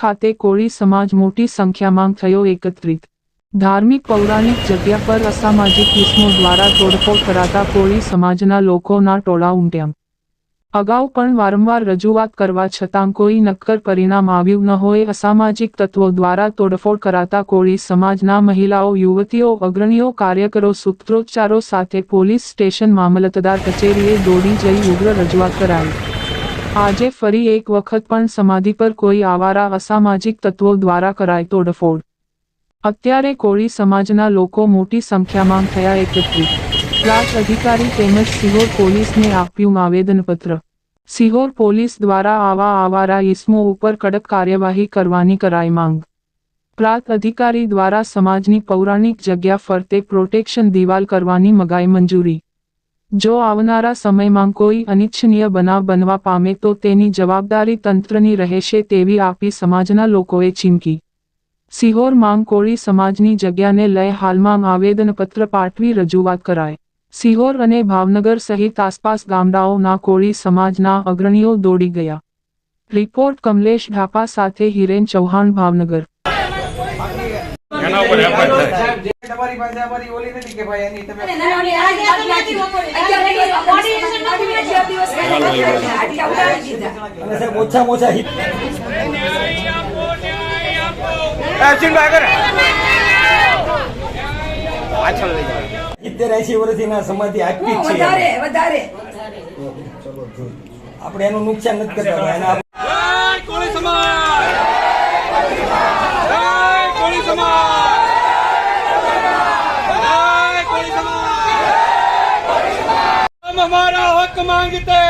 ખાતે કોળી સમાજ મોટી સંખ્યામાં થયો એકત્રિત. ધાર્મિક પૌરાણિક જગ્યા પર અસામાજિક કિસ્મો દ્વારા તોડફોડ કરાતા કોળી સમાજના લોકોના ટોળા ઉમટ્યા. અગાઉ પણ વારંવાર રજૂઆત કરવા છતાં કોઈ નક્કર પરિણામ આવ્યું ન હોય, અસામાજિક તત્વો દ્વારા તોડફોડ કરાતા કોળી સમાજના મહિલાઓ, યુવતીઓ, અગ્રણીઓ, કાર્યકરો, સૂત્રોચ્ચારો સાથે પોલીસ સ્ટેશન મામલતદાર કચેરીએ દોડી જઈ ઉગ્ર રજૂઆત કરાઈ. આજે ફરી એક વખત પણ સમાધિ પર કોઈ આવારા અસામાજિક તત્વો દ્વારા કરાય તોડફોડ. અત્યારે કોળી સમાજના લોકો મોટી સંખ્યામાં થયા એકત્રિત. પ્લાટ અધિકારી તેમજ સિહોર પોલીસને આપ્યું આવેદનપત્ર. સિહોર પોલીસ દ્વારા આવા આવારા ઇસમો ઉપર કડક કાર્યવાહી કરવાની કરાઈ માંગ. પ્રાંત અધિકારી દ્વારા સમાજની પૌરાણિક જગ્યા ફરતે પ્રોટેક્શન દિવાલ કરવાની મગાઈ મંજૂરી. જો આવનારા સમયમાં કોઈ અનિચ્છનીય બનાવ બનવા પામે તો તેની જવાબદારી તંત્રની રહેશે તેવી આપી સમાજના લોકોએ ચીમકી. સિહોર માંગ કોળી સમાજની જગ્યાને લઈ હાલમાં આવેદનપત્ર પાઠવી રજૂઆત કરાય સિહોર અને ભાવનગર સહિત આસપાસ ગામડાઓના કોળી સમાજના અગ્રણીઓ દોડી ગયા. રિપોર્ટ કમલેશ ઢાપા સાથે હિરેન ચૌહાણ, ભાવનગર. તમારી પાસે અમારી ઓલી નથી કે ભાઈ એની તમે સાહેબ ઓછા સિત્તેર એસી વર્ષથી ના સમાધિ આપી છે. વધારે વધારે. આપણે એનું નુકસાન નથી કરતા हक मांगते